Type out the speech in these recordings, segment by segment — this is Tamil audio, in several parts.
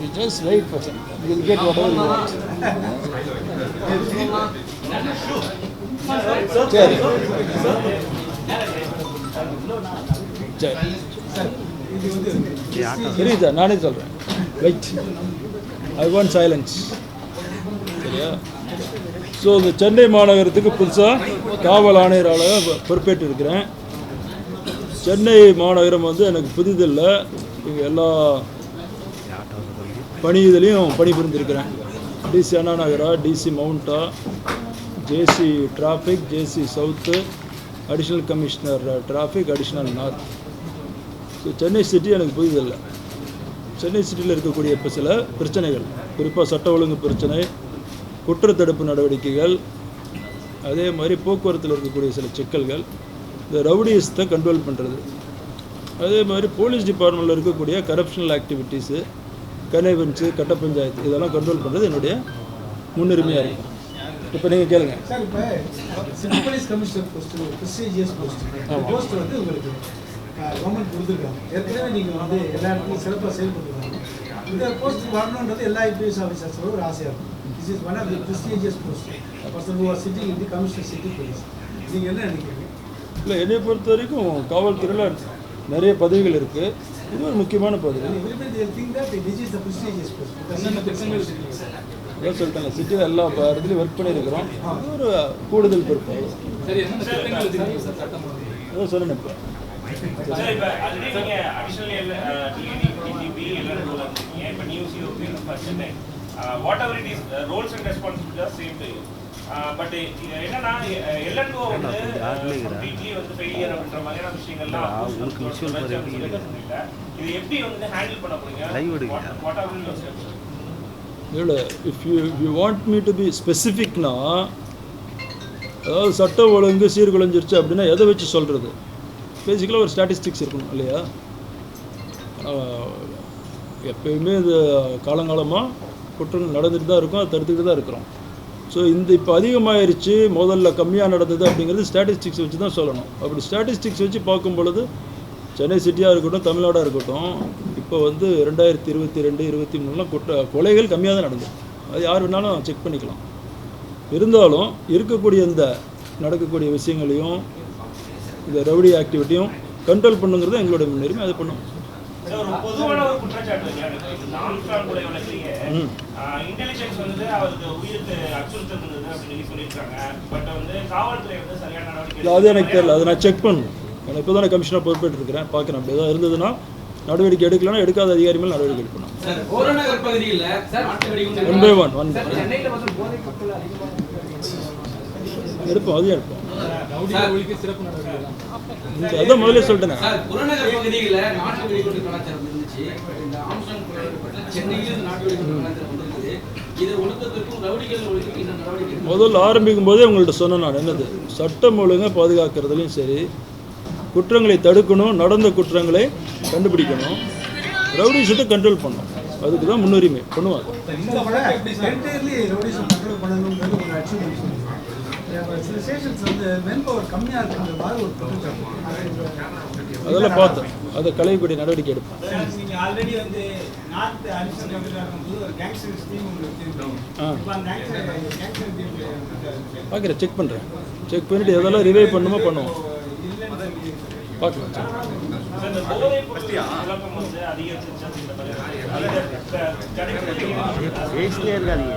You just wait for some. You'll get whatever you want. சரி சரி நானே சொல்கிறேன் வெயிட் ஐ வாண்ட் சைலன்ஸ் சரியா? ஸோ இந்த சென்னை மாநகரத்துக்கு புதுசாக காவல் ஆணையராக பொறுப்பேற்று இருக்கிறேன் சென்னை மாநகரம் வந்து எனக்கு புதிதில்லை. இங்கே எல்லா பணி இதுலேயும் பணிபுரிந்திருக்கிறேன் டிசி அண்ணா நகரா DC மவுண்டா JC traffic JC south additional commissioner traffic additional north so Chennai city எனக்கு புதிதில்லை. சென்னை சிட்டியில் இருக்கக்கூடிய இப்போ சில பிரச்சனைகள். குறிப்பாக சட்ட ஒழுங்கு பிரச்சனை குற்றத்தடுப்பு நடவடிக்கைகள் அதே மாதிரி போக்குவரத்தில் இருக்கக்கூடிய சில சிக்கல்கள் இந்த ரவுடியஸத்தை கண்ட்ரோல் பண்ணுறது அதே மாதிரி போலீஸ் டிபார்ட்மெண்ட்டில் இருக்கக்கூடிய கரப்ஷனல் ஆக்டிவிட்டீஸு கனைவன்ஸு கட்ட பஞ்சாயத்து இதெல்லாம் கண்ட்ரோல் பண்ணுறது என்னுடைய முன்னுரிமையாக இருக்கும் இப்போ நீங்கள் கேளுங்க. சார் சிட்டி கவர்மெண்ட் கொடுத்துருக்காங்க. ஏற்கனவே நீங்கள் வந்து எல்லா இடத்துலையும் சிறப்பாக செயல்பட்டுருக்காங்க இந்த போஸ்ட் வரணுன்றது எல்லா ஐபிஎஸ் ஆஃபீஸர்ஸோட ஒரு ஆசையாக இருக்கும். This is one of the prestigious post person who are sitting in the commissioner city police நீங்கள் என்ன நினைக்கிறீங்க? இல்லை என்னை பொறுத்த வரைக்கும் காவல்துறையில் நிறைய பதவிகள் இருக்குது இது ஒரு முக்கியமான பதவி. அதான் சொல்லிட்டாங்க சிட்டியில் எல்லா இடத்துலையும் ஒர்க் பண்ணியிருக்கிறோம். இது ஒரு கூடுதல் பொறுப்பு. அதான் சொன்னேன் இப்போ. Whatever it is roles and responsibility same to but என்னன்னா எல்என்ஓ வந்து கம்ப்ளீட்லி வந்து ஃபெயிலியர் அப்படின்ற மாதிரியான விஷயங்கள்லாம் உங்களுக்கு இது எப்படி வந்து ஹேண்டில் பண்ண போறீங்க வாட் இல்லை if you you want me to be ஸ்பெசிஃபிக்னா அதாவது சட்ட ஒழுங்கு சீர்குலைஞ்சிருச்சு அப்படின்னா எதை வச்சு சொல்கிறது பேசிக்கலாக ஒரு ஸ்டாட்டிஸ்டிக்ஸ் இருக்கணும் இல்லையா? எப்பயுமே இது காலங்காலமாக குற்றங்கள் நடந்துட்டு தான் இருக்கும் அதை தடுத்துக்கிட்டு தான் இருக்கிறோம். ஸோ இந்த இப்போ அதிகமாயிருச்சு முதல்ல கம்மியாக நடந்தது அப்படிங்கிறது ஸ்டாட்டிஸ்டிக்ஸ் வச்சு தான் சொல்லணும். அப்படி ஸ்டாட்டிஸ்டிக்ஸ் வச்சு பார்க்கும் பொழுது சென்னை சிட்டியாக இருக்கட்டும் தமிழ்நாடாக இருக்கட்டும் இப்போ வந்து ரெண்டாயிரத்தி இருபத்தி ரெண்டு இருபத்தி மூணுலாம் குற்ற கொலைகள் கம்மியாக தான் நடந்தது. அது யார் வேணாலும் செக் பண்ணிக்கலாம். இருந்தாலும் இருக்கக்கூடிய இந்த நடக்கக்கூடிய விஷயங்களையும் இந்த ரவுடி ஆக்டிவிட்டியும் கண்ட்ரோல் பண்ணுங்கிறது எங்களுடைய முன்னுரிமை அதை பண்ணும். சார் ஒரு பொதுவான ஒரு குற்றச்சாட்டு இருக்கு? எனக்கு. இந்த ஆம்ஸ்ட்ராங் கொலை வழக்கிலேயே ம். இன்டெலிஜென்ஸ் வந்து அவருக்கு உயிருக்கு அச்சுறுத்தல் இருந்தது அப்படின்னு சொல்லி சொல்லியிருக்காங்க. பட் வந்து காவல்துறை வந்து சரியான நடவடிக்கை இல்லை அது எனக்கு தெரியல. அதை நான் செக் பண்ணணும். நான் இப்போ தானே கமிஷனாக பொறுப்பேற்று இருக்கிறேன் பார்க்குறேன். அப்படி ஏதாவது இருந்ததுன்னா நடவடிக்கை எடுக்கலைன்னா எடுக்காத அதிகாரி மேல் நடவடிக்கை எடுக்கணும். ஒன் பை ஒன் ஒன் எடுப்போம் அதையும் எடுப்போம். அதான் முதல்ல சொல்லிட்டேனே. புறநகர் பகுதியில் நாட்டு கலாச்சாரம் இருந்துச்சு. இந்த ஆம்சாங் சென்னையில் இந்த நாட்டு கலாச்சாரம் வந்திருக்குது. முதல்ல ஆரம்பிக்கும் போதே உங்கள்ட்ட சொன்னேன் நான் என்னது? சட்டம் ஒழுங்கை பாதுகாக்கிறதுலையும் சரி குற்றங்களை தடுக்கணும் நடந்த குற்றங்களை கண்டுபிடிக்கணும் ரவுடிசத்தை கண்ட்ரோல் பண்ணணும். அதுக்கு தான் முன்னுரிமை. பண்ணுவாங்க. சில ஸ்டேஷன்ஸ் வந்து மென் பவர் கம்மியாக இருக்குன்ற மாதிரி ஒரு அதெல்லாம் பார்த்தோம். அதை களையக்கூடிய நடவடிக்கை எடுப்போம். ஆல்ரெடி வந்து நார்த் அடிஷனல் இருக்கும்போது ஒரு கேங்ஸ்டர் ஸ்கீம் ஆ. பார்க்குறேன் செக் பண்ணுறேன் செக் பண்ணிவிட்டு எதெல்லாம் ரிவைவ் பண்ணுமோ பண்ணுவோம். பார்க்கலாம் பேசிட்டே இருக்காதீங்க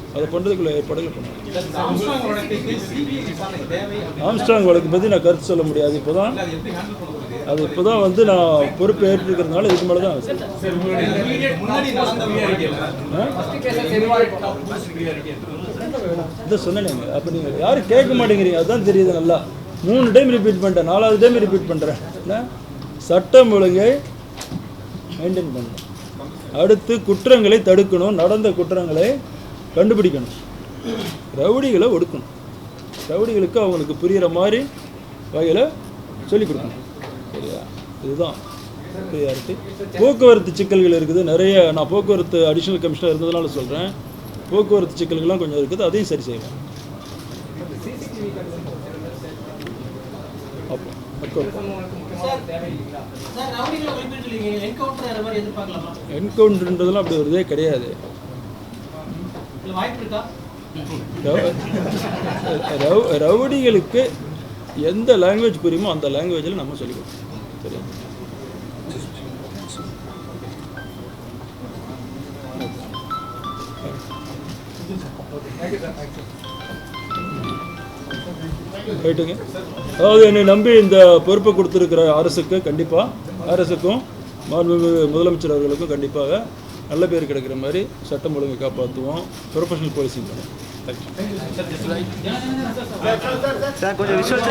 அதை பண்ணுறதுக்குள்ள ஏற்பாடுகள் தேவை ஆம்ஸ்ட்ராங் வழக்கு பற்றி நான் கருத்து சொல்ல முடியாது. இப்போ தான் அது இப்போ தான் வந்து நான் பொறுப்பு ஏற்றிருக்கிறதுனால இதுக்கு மேலே தான் இதை சொன்னேங்க அப்போ நீங்கள் யாரும் கேட்க மாட்டேங்கிறீங்க. அதுதான் தெரியுது நல்லா. மூணு டைம் ரிப்பீட் பண்ணிட்டேன். நாலாவது டைம் ரிப்பீட் பண்ணுறேன் என்ன? சட்டம் ஒழுங்கை மெயின்டைன் பண்ணணும். அடுத்து குற்றங்களை தடுக்கணும். நடந்த குற்றங்களை கண்டுபிடிக்கணும். ரவுடிகளை ஒடுக்கணும். ரவுடிகளுக்கு அவங்களுக்கு புரிகிற மாதிரி வகையில் சொல்லிக் கொடுக்கணும். சரியா? இதுதான். ப்ரியாரிட்டி போக்குவரத்து சிக்கல்கள் இருக்குது. நிறைய நான் போக்குவரத்து அடிஷ்னல் கமிஷனர் இருந்ததுனால சொல்கிறேன் போக்குவரத்து சிக்கல்கள்லாம் கொஞ்சம் இருக்குது. அதையும் சரி செய்வேன் அப்போ சார் ரவுடிகளை ஒழிப்புன்னு சொல்லிங்க என்கவுண்டர் அந்த மாதிரி எதிர்பார்க்கலாமா? என்கவுண்டர்ன்றதெல்லாம் அப்படி ஒரு இதே கிடையாது. ரவுடிகளுக்கு எந்த லாங்குவேஜ் புரியுமோ அந்த லாங்குவேஜில் நம்ம சொல்லிக் கொடுக்கணும் சரியா? ரைட்டுங்க அதாவது என்னை நம்பி இந்த பொறுப்பை கொடுத்துருக்கிற அரசுக்கு கண்டிப்பாக அரசுக்கும் மாண்புமிகு முதலமைச்சர் அவர்களுக்கும் கண்டிப்பாக நல்ல பேர் கிடைக்கிற மாதிரி சட்டம் ஒழுங்கை காப்பாற்றுவோம் ப்ரொஃபஷனல் போலீசிங் பண்ணுவோம் சார் கொஞ்சம் விஷுவல்